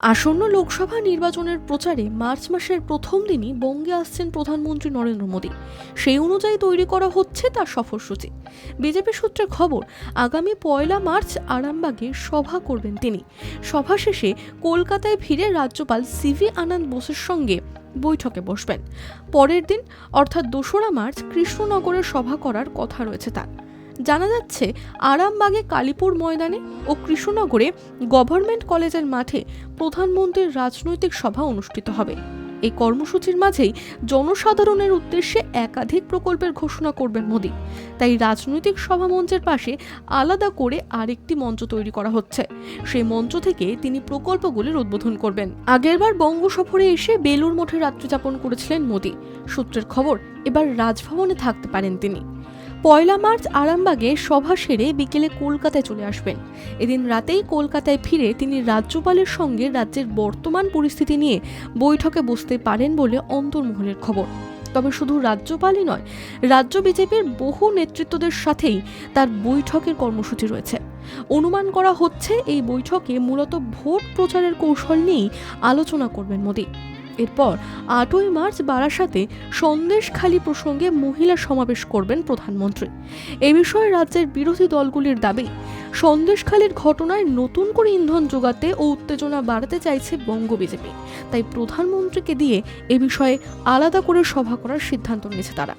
আসন্ন লোকসভা নির্বাচনের প্রচারে মার্চ মাসের প্রথম দিনই বঙ্গে আসছেন প্রধানমন্ত্রী নরেন্দ্র মোদী। সেই অনুযায়ী তৈরি করা হচ্ছে তার সফরসূচি। বিজেপি সূত্রে খবর, আগামী পয়লা মার্চ আরামবাগে সভা করবেন তিনি। সভা শেষে কলকাতায় ফিরে রাজ্যপাল সিভি আনন্দ বোসের সঙ্গে বৈঠকে বসবেন। পরের দিন, অর্থাৎ দোসরা মার্চ, কৃষ্ণনগরে সভা করার কথা রয়েছে তার। জানা যাচ্ছে আরামবাগে কালীপুর ময়দানে ও কৃষ্ণনগরে গভর্নমেন্ট কলেজের মাঠে প্রধানমন্ত্রীর রাজনৈতিক সভা অনুষ্ঠিত হবে। এই কর্মসূচির মাঝেই জনসাধারণের উদ্দেশ্যে একাধিক প্রকল্পের ঘোষণা করবেন মোদী। তাই রাজনৈতিক সভা মঞ্চের পাশে আলাদা করে আরেকটি মঞ্চ তৈরি করা হচ্ছে। সেই মঞ্চ থেকে তিনি প্রকল্পগুলির উদ্বোধন করবেন। আগেরবার বঙ্গ সফরে এসে বেলুর মঠে রাত্রিযাপন করেছিলেন মোদী। সূত্রের খবর, এবার রাজভবনে থাকতে পারেন তিনি। পয়লা মার্চ আরামবাগে সভা সেরে বিকেলে কলকাতায় চলে আসবেন। এদিন রাতেই কলকাতায় ফিরে তিনি রাজ্যপালের সঙ্গে রাজ্যের বর্তমান পরিস্থিতি নিয়ে বৈঠকে বসতে পারেন বলে অন্তর্মহলের খবর। তবে শুধু রাজ্যপালই নয়, রাজ্য বিজেপির বহু নেতৃত্বদের সাথেই তার বৈঠকের কর্মসূচি রয়েছে। অনুমান করা হচ্ছে, এই বৈঠকে মূলত ভোট প্রচারের কৌশল নিয়েই আলোচনা করবেন মোদী। এরপর আটই মার্চ বারাসাতে সন্দেশখালী প্রসঙ্গে মহিলা সমাবেশ করবেন প্রধানমন্ত্রী। এ বিষয়ে রাজ্যের বিরোধী দলগুলির দাবি, সন্দেশখালীর ঘটনায় নতুন করে ইন্ধন যোগাতে ও উত্তেজনা বাড়াতে চাইছে বঙ্গ বিজেপি। তাই প্রধানমন্ত্রীকে দিয়ে এ বিষয়ে আলাদা করে সভা করার সিদ্ধান্ত নিয়েছে তারা।